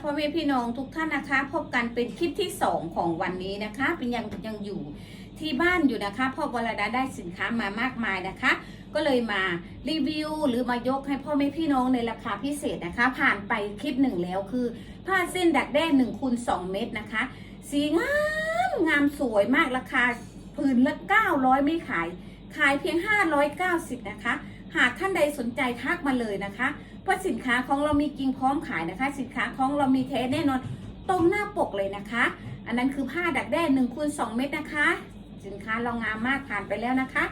พ่อแม่พี่น้องทุกท่านนะคะ พบกันเป็นคลิปที่ 2 ของวันนี้นะคะ เป็นยังยังอยู่ที่บ้านอยู่นะคะพ่อวรดาได้สินค้ามามากมายนะคะ ก็เลยมารีวิวหรือมายกให้พ่อแม่พี่น้องในราคาพิเศษนะคะ ผ่านไปคลิปหนึ่งแล้วคือ ผ้าเส้นดักแด้1คูณ2เม็ดนะคะ สีงามงามสวยมากราคาผืนละ900 ไม่ขาย ขายเพียง 590 นะคะ หากท่านใดสนใจทักมาเลยนะคะ เพราะสินค้าของเรามีจริงพร้อมขายนะคะ สินค้าของเรามีแท้แน่นอนตรงหน้าปกเลยนะคะ อันนั้นคือผ้าดักแด้1คูณ2เม็ดนะคะ สินค้าเรางามมากผ่านไปแล้วนะคะ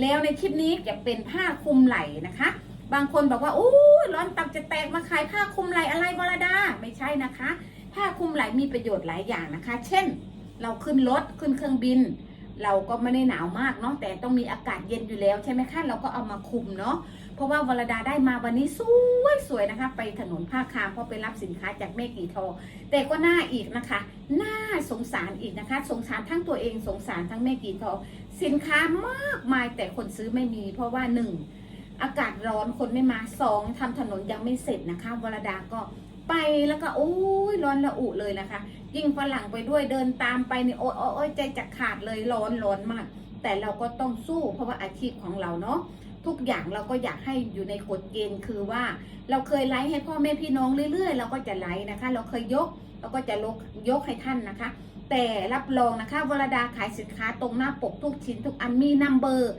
แล้วในคลิปนี้จะเป็นผ้าคลุมไหล่นะคะ บางคนบอกว่าอู้ร้อนตับจะแตกมาขายผ้าคลุมไหล่อะไรวรดาไม่ใช่นะคะ ผ้าคลุมไหล่มีประโยชน์หลายอย่างนะคะ เช่น เราขึ้นรถขึ้นเครื่องบินเราก็ไม่ได้หนาวมากเนาะแต่ต้องมีอากาศเย็นอยู่แล้วใช่ไหมคะเราก็เอามาคลุมเนาะ เพราะว่าวรดาได้มาวันนี้สวยสวยนะคะ ไปถนนภาคคามเพราะไปรับสินค้าจากแม่กี่ทอ แต่ก็น่าอีกนะคะ น่าสงสารอีกนะคะ สงสารทั้งตัวเองสงสารทั้งแม่กี่ทอ สินค้ามากมายแต่คนซื้อไม่มี เพราะว่าหนึ่งอากาศร้อนคนไม่มาสองทำถนนยังไม่เสร็จนะคะวรดาก็ไปแล้วก็โอ้ยร้อนระอุเลยนะคะ ยิ่งฝรั่งไปด้วยเดินตามไปนี่โอ้ยโอ๊ยโอ๊ยใจจะขาดเลยร้อนร้อนมาก แต่เราก็ต้องสู้เพราะว่าอาชีพของเราเนาะ ทุกอย่างเราก็อยากให้อยู่ในกฎเกณฑ์คือว่า เราเคยไลฟ์ให้พ่อแม่พี่น้องเรื่อยๆ เราก็จะไลฟ์นะคะ เราเคยยกเราก็จะลกยกให้ท่านนะคะ แต่รับรองนะคะวรดาขายสินค้าตรงหน้าปกทุกชิ้นทุกอันมีนัมเบอร์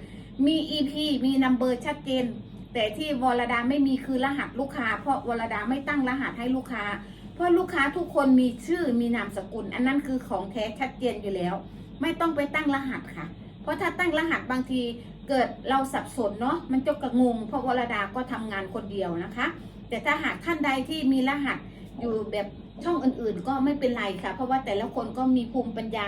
มี EP มีนัมเบอร์ชัดเจน แต่ที่วรดาไม่มีคือรหัสลูกค้า เพราะวรดาไม่ตั้งรหัสให้ลูกค้า เพราะลูกค้าทุกคนมีชื่อมีนามสกุล อันนั้นคือของแท้ชัดเจนอยู่แล้ว ไม่ต้องไปตั้งรหัสค่ะ ราะถ้าตั้งรหัสบางทีเกิดเราสับสนเนาะมันจะกระงงเพราะวรดาก็ทำงานคนเดียวนะคะ แต่ถ้าหากท่านใดที่มีรหัสอยู่แบบช่องอื่นๆ ก็ไม่เป็นไรค่ะ เพราะว่าแต่ละคนก็มีภูมิปัญญา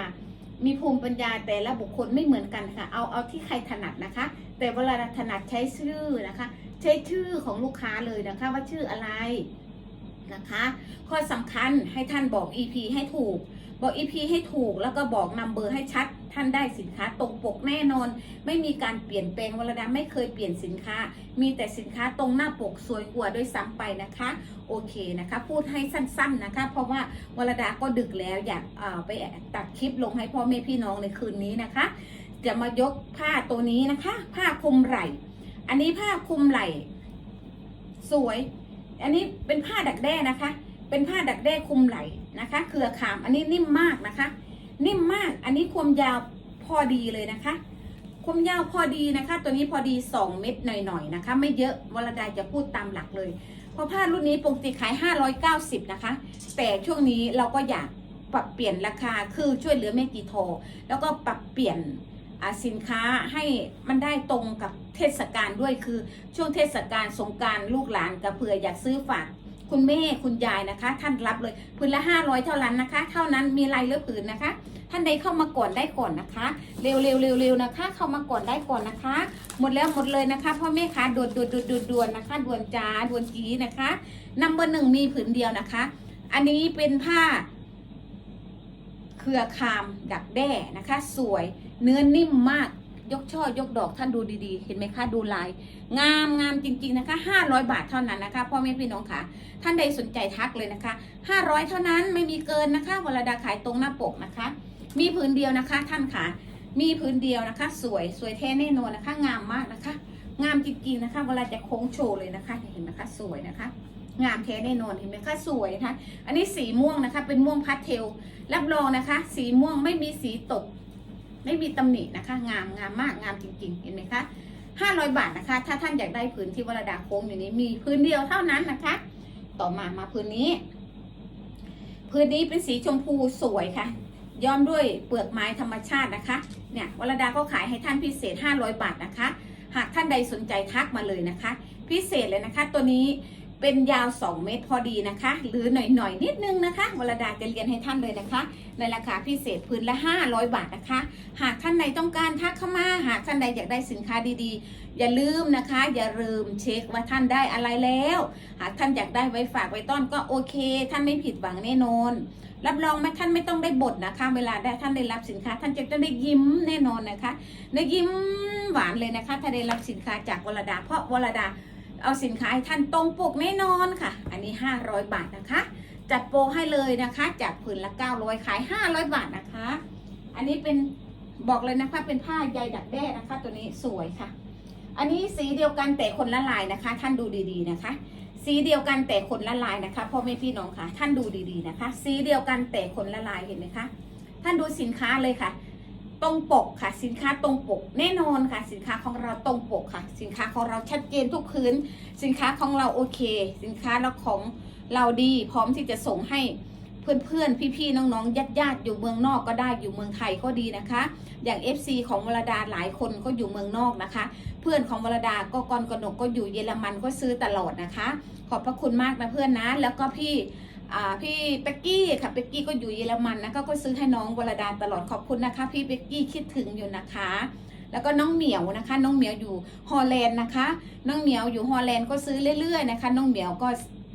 มีภูมิปัญญาแต่ละบุคคลไม่เหมือนกันค่ะ เอาเอาที่ใครถนัดนะคะ แต่เวลาถนัดใช้ชื่อนะคะ ใช้ชื่อของลูกค้าเลยนะคะ ว่าชื่ออะไรนะคะ ข้อสำคัญให้ท่านบอก EP ให้ถูก บอก EP ให้ถูกแล้วก็บอกนัมเบอร์ให้ชัด ท่านได้สินค้าตรงปกแน่นอน ไม่มีการเปลี่ยนแปลงวรดาไม่เคยเปลี่ยนสินค้า มีแต่สินค้าตรงหน้าปกสวยกว่าด้วยซ้ำไปนะคะ โอเคนะคะ พูดให้สั้นๆนะคะ เพราะว่าวรดาก็ดึกแล้วอยากไปตัดคลิปลงให้พ่อแม่พี่น้องในคืนนี้นะคะ จะมายกผ้าตัวนี้นะคะ ผ้าคลุมไหล่ อันนี้ผ้าคลุมไหล่ สวย อันนี้เป็นผ้าดักแด้นะคะ เป็นผ้าดักแด้คลุมไหล่ นะคะเครือขามอันนี้นิ่มมากนะคะ นิ่มมากอันนี้ความยาวพอดีเลยนะคะ ความยาวพอดีนะคะ ตัวนี้พอดี 2 เม็ดหน่อยๆนะคะ ไม่เยอะวรดาจะพูดตามหลักเลย เพราะผ้ารุ่นนี้ปกติขาย 590 นะคะ แต่ช่วงนี้เราก็อยากปรับเปลี่ยนราคาคือช่วยเหลือแม่กีโทอแล้วก็ปรับเปลี่ยนสินค้าให้มันได้ตรงกับเทศกาลด้วยคือช่วงเทศกาลสงการลูกหลานกับเผื่ออยากซื้อฝาก คุณแม่คุณยายนะคะ ท่านรับเลยผืนละ 500 เท่านั้นนะคะ เท่านั้นมีลายเลือกผืนนะคะ ท่านใดเข้ามาก่อนได้ก่อนนะคะ เร็วเร็วเร็วเร็วนะคะ เข้ามาก่อนได้ก่อนนะคะ หมดแล้วหมดเลยนะคะพ่อแม่คะด่วนด่วนด่วนด่วนด่วนนะคะด่วนจ้าด่วนจีนะคะนัมเบอร์หนึ่งมีผืนเดียวนะคะ อันนี้เป็นผ้าเครือคามดักแด้นะคะ สวยเนื้อนิ่มมาก ยกช่อยกดอกท่านดูดีๆ เห็นไหมคะดูลาย งามงามจริง ๆนะคะ 500 บาทเท่านั้นนะคะพ่อแม่พี่น้องค่ะท่านใดสนใจทักเลยนะคะ 500 เท่านั้นไม่มีเกินนะคะวรดาขายตรงหน้าปกนะคะ มีผืนเดียวนะคะ ท่านค่ะ มีผืนเดียวนะคะ สวยสวยแท้แน่นอนนะคะ งามมากนะคะ งามจริงๆนะคะ เวลาจะโค้งโชว์เลยนะคะเห็นไหมคะสวยนะคะงามแท้แน่นอนเห็นไหมคะสวยนะคะ อันนี้สีม่วงนะคะ เป็นม่วงพาสเทลรับรองนะคะ สีม่วงไม่มีสีตก ไม่มีตำหนินะคะ งามงามมากงามจริง ๆ เห็นไหมคะห้าร้อยบาทนะคะ ถ้าท่านอยากได้ผืนที่วรดาโค้งอยู่นี้มีพื้นเดียวเท่านั้นนะคะ ต่อมามาพื้นนี้ พื้นนี้เป็นสีชมพูสวยค่ะ ย้อมด้วยเปลือกไม้ธรรมชาตินะคะ เนี่ยวรดาก็ขายให้ท่านพิเศษ 500 บาทนะคะ หากท่านใดสนใจทักมาเลยนะคะ พิเศษเลยนะคะ ตัวนี้ เป็นยาว 2 เมตรพอดีนะคะ หรือหน่อยๆนิดนึงนะคะวรดาจะเรียนให้ท่านเลยนะคะ ในราคาพิเศษพื้นละ 500 บาทนะคะ หากท่านใดต้องการทักเข้ามาหากท่านใดอยากได้สินค้าดีๆ อย่าลืมนะคะ อย่าลืมเช็คว่าท่านได้อะไรแล้ว หากท่านอยากได้ไว้ฝากไว้ต้อนก็โอเค ท่านไม่ผิดหวังแน่นอนรับรองไหมท่านไม่ต้องได้บทนะคะ เวลาได้ท่านได้รับสินค้า ท่านจะได้ยิ้มแน่นอนนะคะได้ยิ้มหวานเลยนะคะ ถ้าได้รับสินค้าจากวรดา เพราะวรดา เอาสินค้าให้ท่านตรงปกแน่นอนค่ะ อันนี้ 500 บาทนะคะ จัดโปรให้เลยนะคะ จากผืนละ 900 ขาย 500 บาทนะคะ อันนี้เป็นบอกเลยนะคะเป็นผ้าใยดักแด้นะคะ ตัวนี้สวยค่ะ อันนี้สีเดียวกันแต่คนละลายนะคะ ท่านดูดีๆนะคะ สีเดียวกันแต่คนละลายนะคะพ่อแม่พี่น้องค่ะ ท่านดูดีๆนะคะ สีเดียวกันแต่คนละลายเห็นไหมคะ ท่านดูสินค้าเลยค่ะ ตรงปกค่ะ สินค้าตรงปกแน่นอนค่ะ สินค้าของเราตรงปกค่ะ สินค้าของเราชัดเจนทุกพื้น สินค้าของเราโอเค สินค้าเราของเราดีพร้อมที่จะส่งให้เพื่อนๆ พี่ๆ น้องๆ ญาติๆอยู่เมืองนอกก็ได้อยู่เมืองไทยก็ดีนะคะ อย่าง FC ของวรดาหลายคนก็อยู่เมืองนอกนะคะ เพื่อนของวรดาก็กรกนกก็อยู่เยอรมันก็ซื้อตลอดนะคะ ขอบพระคุณมากนะเพื่อนนะ แล้วก็พี่ พี่เป็กกี้ค่ะเป็กกี้ก็อยู่เยอรมันนะก็ก็ซื้อให้น้องวรดาตลอดขอบคุณนะคะ พี่เป็กกี้คิดถึงอยู่นะคะ แล้วก็น้องเหมียวนะคะ น้องเหมียวอยู่ฮอลแลนด์นะคะ น้องเหมียวอยู่ฮอลแลนด์ก็ซื้อเรื่อยๆนะคะ น้องเหมียวก็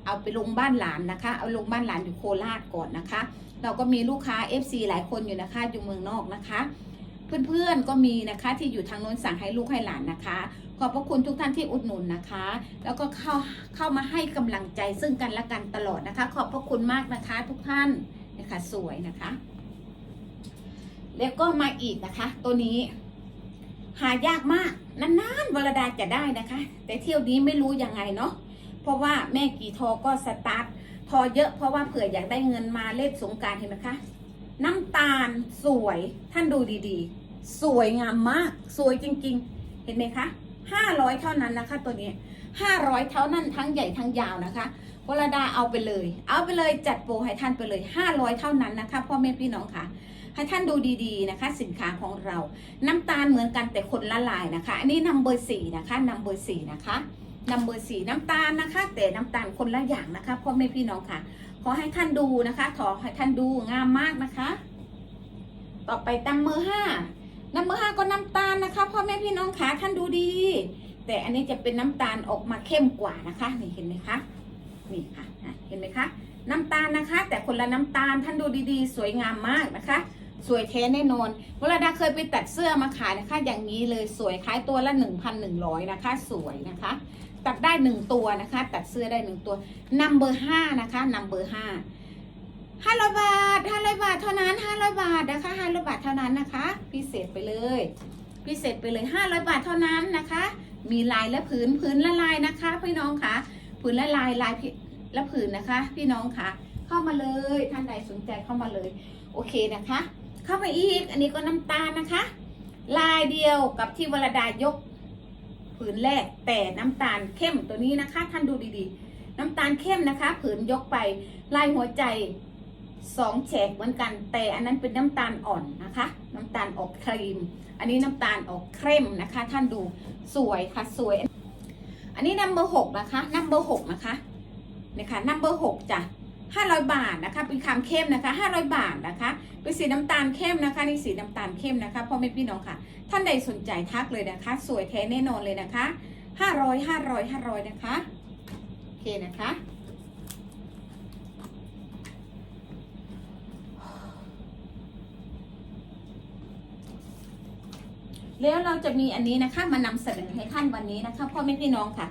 เอาไปลงบ้านหลานนะคะ เอาลงบ้านหลานอยู่โคราชก่อนนะคะ เราก็มีลูกค้า FC หลายคนอยู่นะคะอยู่เมืองนอกนะคะ เพื่อนๆก็มีนะคะที่อยู่ทางโน้นสั่งให้ลูกให้หลานนะคะ ขอบพระคุณทุกท่านที่อุดหนุนนะคะ แล้วก็เข้าเข้ามาให้กำลังใจซึ่งกันและกันตลอดนะคะ ขอบพระคุณมากนะคะ ทุกท่านนะคะสวยนะคะ แล้วก็มาอีกนะคะ ตัวนี้ หายากมากนานๆวรดาจะได้นะคะ แต่เที่ยวนี้ไม่รู้ยังไงเนาะเพราะว่าแม่กี่ทอก็สตาร์ททอเยอะเพราะว่าเผื่ออยากได้เงินมาเล่นสงการเห็นไหมคะ น้ำตาลสวยท่านดูดีๆ สวยงามมาก สวยจริง ๆ เห็นไหมคะ ห้าร้อยเท่านั้นนะคะ ตัวนี้ห้าร้อยเท่านั้นทั้งใหญ่ทั้งยาวนะคะวรดาเอาไปเลย เอาไปเลยจัดโปรให้ท่านไปเลยห้าร้อยเท่านั้นนะคะพ่อแม่พี่น้องค่ะให้ท่านดูดีๆนะคะ สินค้าของเรา น้ำตาลเหมือนกันแต่คนละลายนะคะ อันนี้นำเบอร์สี่นะคะนำเบอร์สี่นะคะนำเบอร์สี่น้ำตาลนะคะ แต่น้ำตาลคนละอย่างนะคะพ่อแม่พี่น้องค่ะ ขอให้ท่านดูนะคะขอให้ท่านดูงามมากนะคะ ต่อไปตำมือห้า น้ำมือห้าก็น้ำตาลนะคะพ่อแม่พี่น้องค่ะท่านดูดี แต่อันนี้จะเป็นน้ำตาลออกมาเข้มกว่านะคะนี่เห็นไหมคะนี่ค่ะเห็นไหมคะ น้ำตาลนะคะ แต่คนละน้ำตาลท่านดูดีๆ สวยงามมากนะคะ สวยแท้แน่นอนเวลาดาเคยไปตัดเสื้อมาขายนะคะ อย่างนี้เลยสวยขายตัวละ1,100นะคะ สวยนะคะ ตัดได้หนึ่งตัวนะคะ ตัดเสื้อได้หนึ่งตัวนัมเบอร์ห้านะคะนัมเบอร์ห้า ห้าร้อยบาทห้าร้อยบาทเท่านั้นห้าร้อยบาทนะคะห้าร้อยบาทเท่านั้นนะคะ พิเศษไปเลย พิเศษไปเลยห้าร้อยบาทเท่านั้นนะคะ มีลายและผืนผืนละลายนะคะ พี่น้องค่ะผืนละลายลายและผืนนะคะ พี่น้องค่ะเข้ามาเลยท่านใดสนใจเข้ามาเลย โอเคนะคะ เข้ามาอีก อันนี้ก็น้ำตาลนะคะ ลายเดียวกับที่วรดายกผืนแรกแต่น้ำตาลเข้มตัวนี้นะคะ ท่านดูดีๆ น้ำตาลเข้มนะคะ ผืนยกไปลายหัวใจ สองแฉกเหมือนกัน แต่อันนั้นเป็นน้ำตาลอ่อนนะคะ น้ำตาลออกครีม อันนี้น้ำตาลออกเข้มนะคะ ท่านดูสวยค่ะสวย อันนี้นัมเบอร์หกนะคะนัมเบอร์หกนะคะนี่ค่ะนัมเบอร์หกจ้ะห้าร้อยบาทนะคะ เป็นคำเข้มนะคะห้าร้อยบาทนะคะเป็นสีน้ำตาลเข้มนะคะนี่สีน้ำตาลเข้มนะคะพ่อแม่พี่น้องค่ะ ท่านใดสนใจทักเลยนะคะ สวยแท้แน่นอนเลยนะคะห้าร้อยห้าร้อยห้าร้อยนะคะโอเคนะคะ แล้วเราจะมีอันนี้นะคะ มานำเสนอให้ท่านวันนี้นะคะพ่อแม่พี่น้องค่ะ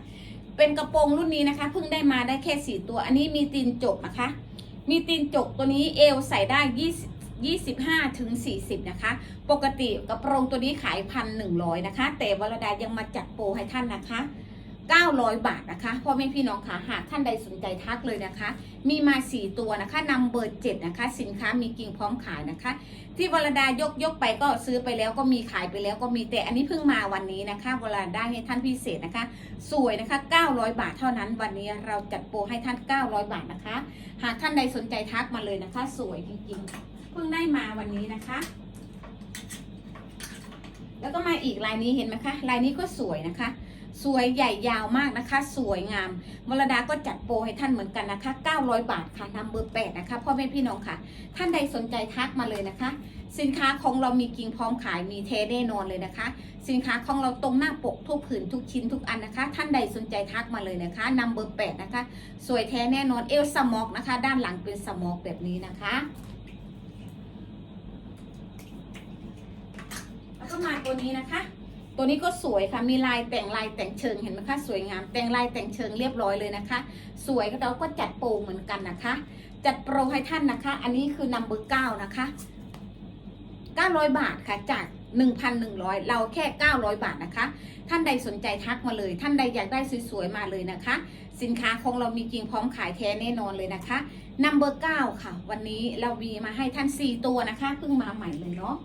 เป็นกระโปรงรุ่นนี้นะคะเพิ่งได้มาได้แค่สี่ตัว อันนี้มีตีนจกนะคะ มีตีนจกตัวนี้เอวใส่ได้ยี่สิบยี่สิบห้าถึงสี่สิบนะคะ ปกติกระโปรงตัวนี้ขายพันหนึ่งร้อยนะคะ แต่วรดายังมาจัดโปรให้ท่านนะคะ 900 บาทนะคะพ่อแม่พี่น้องค่ะหากท่านใดสนใจทักเลยนะคะ มีมา 4 ตัวนะคะนำเบอร์7นะคะ สินค้ามีกิ่งพร้อมขายนะคะ ที่วรดายกยกไปก็ซื้อไปแล้วก็มีขายไปแล้วก็มีแต่อันนี้เพิ่งมาวันนี้นะคะวรดาให้ท่านพิเศษนะคะ สวยนะคะ 900 บาทเท่านั้น วันนี้เราจัดโปรให้ท่าน 900 บาทนะคะ หากท่านใดสนใจทักมาเลยนะคะ สวยจริงๆเพิ่งได้มาวันนี้นะคะแล้วก็มาอีกลายนี้เห็นไหมคะลายนี้ก็สวยนะคะ สวยใหญ่ยาวมากนะคะ สวยงามมรดาก็จัดโปรให้ท่านเหมือนกันนะคะ 900 บาทค่ะนำเบอร์8นะคะพ่อแม่พี่น้องค่ะ ท่านใดสนใจทักมาเลยนะคะ สินค้าของเรามีกิ่งพร้อมขายมีเทแน่นอนเลยนะคะ สินค้าของเราตรงหน้าปกทุกผืนทุกชิ้นทุกอันนะคะ ท่านใดสนใจทักมาเลยนะคะนำเบอร์8นะคะ สวยแท้แน่นอนเอลสมอกนะคะ ด้านหลังเป็นสมอกแบบนี้นะคะแล้วก็มาตัวนี้นะคะ ตัวนี้ก็สวยค่ะ มีลายแต่งลายแต่งเชิงเห็นไหมคะสวยงาม แต่งลายแต่งเชิงเรียบร้อยเลยนะคะ สวยเราก็จัดโปรเหมือนกันนะคะ จัดโปรให้ท่านนะคะ อันนี้คือนัมเบอร์เก้านะคะ900บาทค่ะจาก1,100 เราแค่ 900 บาทนะคะ ท่านใดสนใจทักมาเลย ท่านใดอยากได้สวยๆ มาเลยนะคะ สินค้าของเรามีจริงพร้อมขายแท้แน่นอนเลยนะคะนัมเบอร์9ค่ะ วันนี้เรามีมาให้ท่าน 4 ตัวนะคะ เพิ่งมาใหม่เลยเนาะ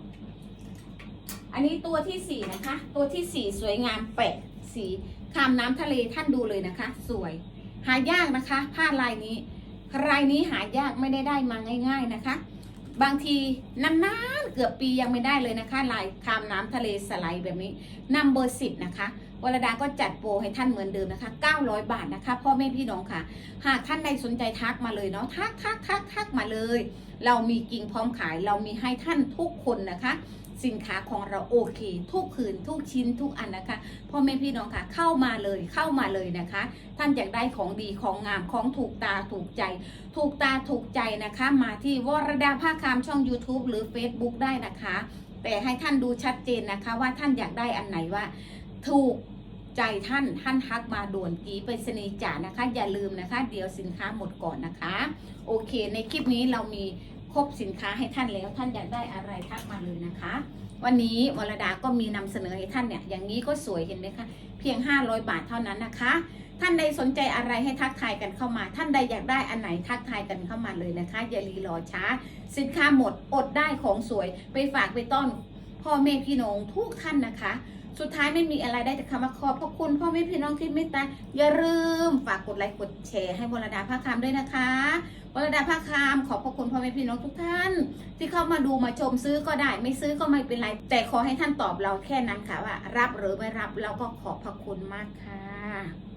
อันนี้ตัวที่4นะคะ ตัวที่4สวยงามแปะสีคามน้ำทะเลท่านดูเลยนะคะ สวย หายากนะคะ ผ้าลายนี้ลายนี้หายากไม่ได้ได้มาง่าย ๆนะคะ บางทีนานๆเกือบปียังไม่ได้เลยนะคะ ลายคามน้ำทะเลสไลด์แบบนี้นัมเบอร์สิบนะคะวรดาก็จัดโปรให้ท่านเหมือนเดิมนะคะ 900 บาทนะคะ พ่อแม่พี่น้องค่ะ หากท่านใดสนใจทักมาเลยเนาะ ทักทักทักทักมาเลย เรามีกิ่งพร้อมขาย เรามีให้ท่านทุกคนนะคะ สินค้าของเราโอเค ทุกคืนทุกชิ้นทุกอันนะคะพ่อแม่พี่น้องค่ะเข้ามาเลยเข้ามาเลยนะคะ ท่านอยากได้ของดีของงามของถูกตาถูกใจ ถูกตาถูกใจนะคะ มาที่วรดาภาคามช่อง YouTube หรือ Facebook ได้นะคะ แต่ให้ท่านดูชัดเจนนะคะ ว่าท่านอยากได้อันไหนว่า ถูกใจท่านท่านทักมาด่วนกีไปสนีจ่านะคะ อย่าลืมนะคะ เดี๋ยวสินค้าหมดก่อนนะคะ โอเค ในคลิปนี้เรามี ครบสินค้าให้ท่านแล้วท่านอยากได้อะไรทักมาเลยนะคะ วันนี้วรดาก็มีนำเสนอให้ท่านเนี่ยอย่างนี้ก็สวยเห็นไหมคะเพียง 500 บาทเท่านั้นนะคะ ท่านใดสนใจอะไรให้ทักทายกันเข้ามา ท่านใดอยากได้อันไหนทักทายกันเข้ามาเลยนะคะ อย่ารีรอช้า สินค้าหมดอดได้ของสวย ไปฝากไปต้อนพ่อแม่พี่น้องทุกท่านนะคะ สุดท้ายไม่มีอะไรได้แต่คำว่าขอบพระคุณพ่อแม่พี่น้องที่เมตตาอย่าลืมฝากกดไลค์กดแชร์ให้วรดาภาคามด้วยนะคะวรดาภาคามขอบพระคุณพ่อแม่พี่น้องทุกท่าน ที่เข้ามาดูมาชมซื้อก็ได้ ไม่ซื้อก็ไม่เป็นไร แต่ขอให้ท่านตอบเราแค่นั้นค่ะว่า รับหรือไม่รับเราก็ขอบพระคุณมากค่ะ